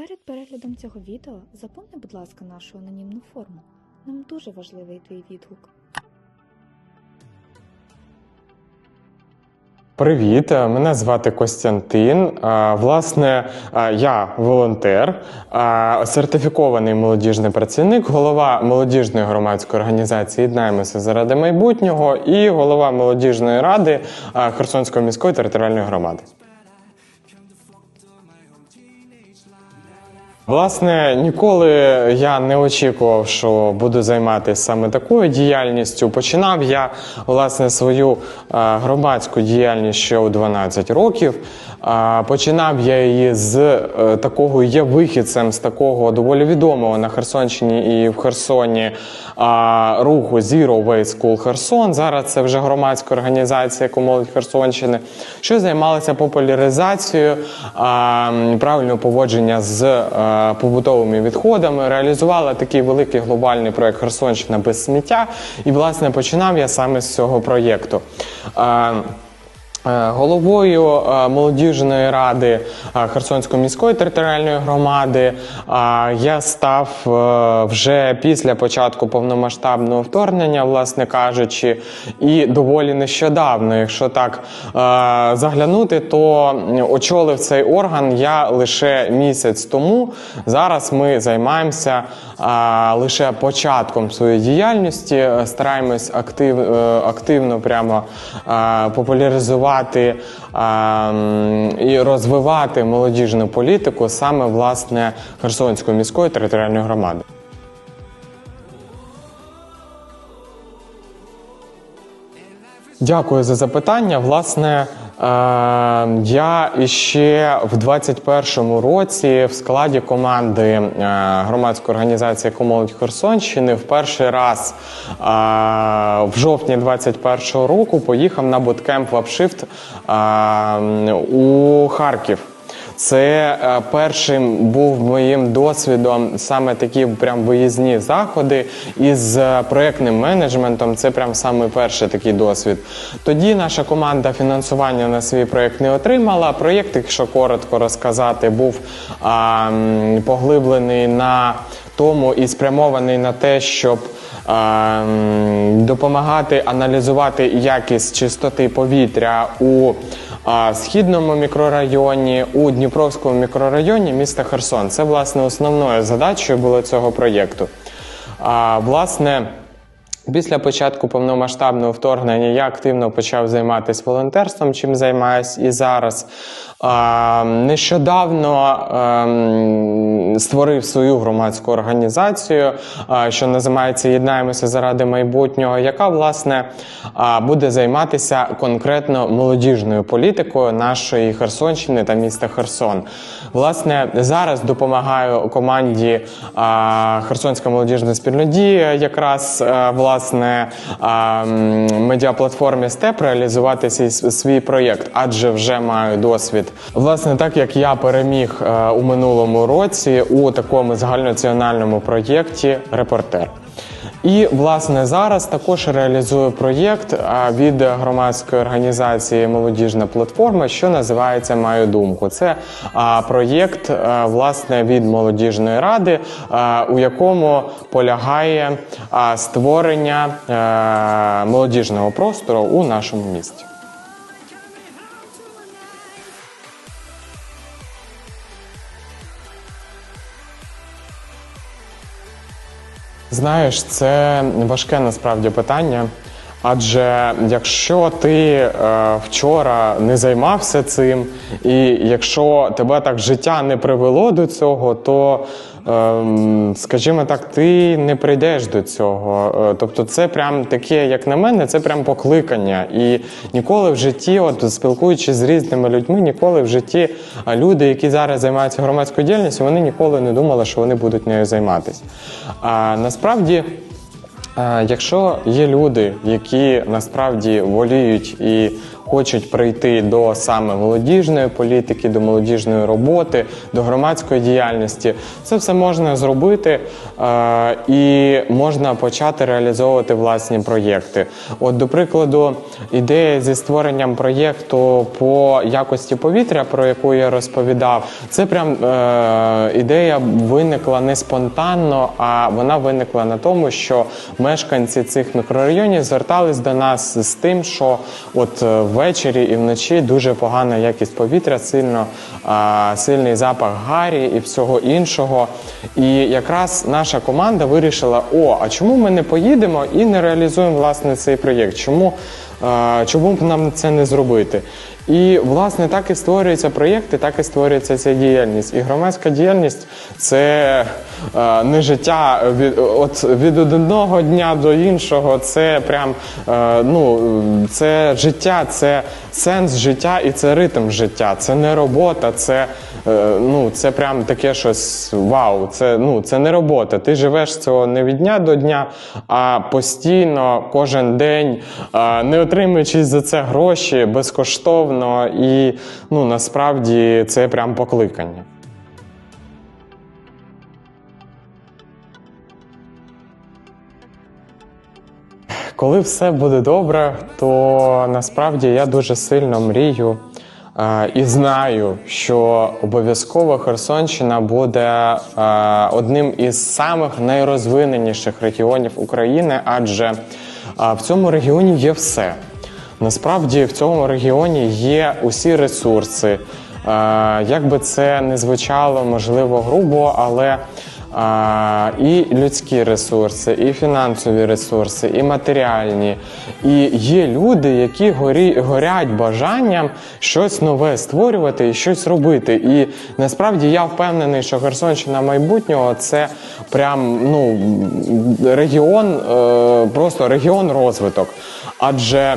Перед переглядом цього відео заповни, будь ласка, нашу анонімну форму. Нам дуже важливий твій відгук. Привіт, е, мене звати Костянтин. Е, Власне, е, я волонтер, сертифікований молодіжний працівник, голова молодіжної громадської організації Єднаємося заради майбутнього і голова молодіжної ради Херсонської міської територіальної громади. slide. Власне, ніколи я не очікував, що буду займатися саме такою діяльністю. Починав я власне свою е, громадську діяльність ще у 12 років. Починав я її з е, такого є вихідцем з такого доволі відомого на Херсонщині і в Херсоні руху Zero Waste School Херсон. Зараз це вже громадська організація «Екомолодь Херсонщини, що займалася популяризацією правильного поводження з е, побутовими відходами. Реалізувала такий великий глобальний проект Херсонщина без сміття. І, власне, починав я саме з цього проєкту. Е, Головою е, молодіжної ради е, Херсонської міської територіальної громади я став вже після початку повномасштабного вторгнення, власне кажучи, і доволі нещодавно. Якщо так заглянути, то очолив цей орган я лише місяць тому. Зараз ми займаємося лише початком своєї діяльності, стараємось актив, активно прямо популяризувати е, м, і розвивати молодіжну політику саме власне Херсонської міської територіальної громади. Дякую за запитання. Власне, е, я іще в 21-му році в складі команди е, громадської організації «Комолодь Херсонщини в перший раз е, в жовтні 21-го року поїхав на буткемп Вапшифт е, у Харків. Це е, першим був моїм досвідом саме такі прям виїзні заходи із е, проектним менеджментом. Це прям саме перший такий досвід. Тоді наша команда фінансування на свій проект не отримала. Проєкт, якщо коротко розказати, був а, поглиблений на тому і спрямований на те, щоб а, допомагати аналізувати якість чистоти повітря у східному мікрорайоні, у Дніпровському мікрорайоні міста Херсон. Це власне основною задачею було цього проєкту. Власне. Після початку повномасштабного вторгнення я активно почав займатися волонтерством, чим займаюся і зараз. Нещодавно ем, створив свою громадську організацію, що називається Єднаємося заради майбутнього, яка власне буде займатися конкретно молодіжною політикою нашої Херсонщини та міста Херсон. Власне, зараз допомагаю команді Херсонська молодіжна спільнодія, якраз а, власне медіаплатформі СТЕП реалізувати свій, свій проєкт, адже вже маю досвід. Власне, так як я переміг е, у минулому році у такому загальнонаціональному проєкті Репортер. І власне зараз також реалізую проєкт від громадської організації Молодіжна платформа, що називається Маю думку. Це проєкт власне від молодіжної ради, у якому полягає створення молодіжного простору у нашому місті. Знаєш, це важке насправді питання. Адже якщо ти е, вчора не займався цим, і якщо тебе так життя не привело до цього, то, е, скажімо так, ти не прийдеш до цього. Е, тобто, це прям таке, як на мене, це прям покликання. І ніколи в житті, от спілкуючись з різними людьми, ніколи в житті люди, які зараз займаються громадською діяльністю, вони ніколи не думали, що вони будуть нею займатися. А насправді. Якщо є люди, які насправді воліють і хочуть прийти до саме молодіжної політики, до молодіжної роботи, до громадської діяльності. Це все можна зробити е, і можна почати реалізовувати власні проєкти. От, до прикладу, ідея зі створенням проєкту по якості повітря, про яку я розповідав, це прям е, ідея виникла не спонтанно, а вона виникла на тому, що мешканці цих мікрорайонів звертались до нас з тим, що от е, ввечері і вночі дуже погана якість повітря, сильно сильний запах гарі і всього іншого. І якраз наша команда вирішила: о, а чому ми не поїдемо і не реалізуємо власне цей проєкт? Чому, чому б нам це не зробити? І власне так і створюються проєкти, так і створюється ця діяльність. І громадська діяльність це е, не життя від, от, від одного дня до іншого. Це прям е, ну, це життя, це сенс життя і це ритм життя. Це не робота, це, е, ну, це прям таке щось вау. Це, ну, це не робота. Ти живеш цього не від дня до дня, а постійно, кожен день, е, не отримуючи за це гроші безкоштовно. І ну, насправді це прям покликання. Коли все буде добре, то насправді я дуже сильно мрію е, і знаю, що обов'язково Херсонщина буде е, одним із самих найрозвиненіших регіонів України, адже е, в цьому регіоні є все. Насправді в цьому регіоні є усі ресурси. Е, Як би це не звучало, можливо, грубо, але і людські ресурси, і фінансові ресурси, і матеріальні. І є люди, які горі, горять бажанням щось нове створювати і щось робити. І насправді я впевнений, що Херсонщина майбутнього це прям ну, регіон, е, просто регіон розвиток. Адже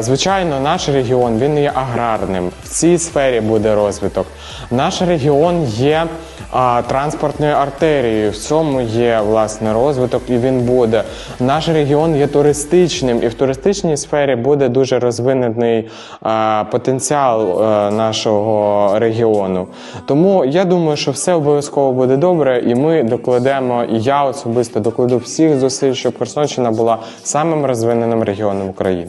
Звичайно, наш регіон він є аграрним. В цій сфері буде розвиток. Наш регіон є транспортною артерією. В цьому є власне розвиток, і він буде. Наш регіон є туристичним, і в туристичній сфері буде дуже розвинений потенціал нашого регіону. Тому я думаю, що все обов'язково буде добре, і ми докладемо, і я особисто докладу всіх зусиль, щоб Херсонщина була самим розвиненим регіоном України.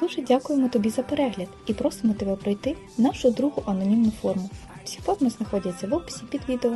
Дуже дякуємо тобі за перегляд і просимо тебе пройти нашу другу анонімну форму. Всі форми знаходяться в описі під відео.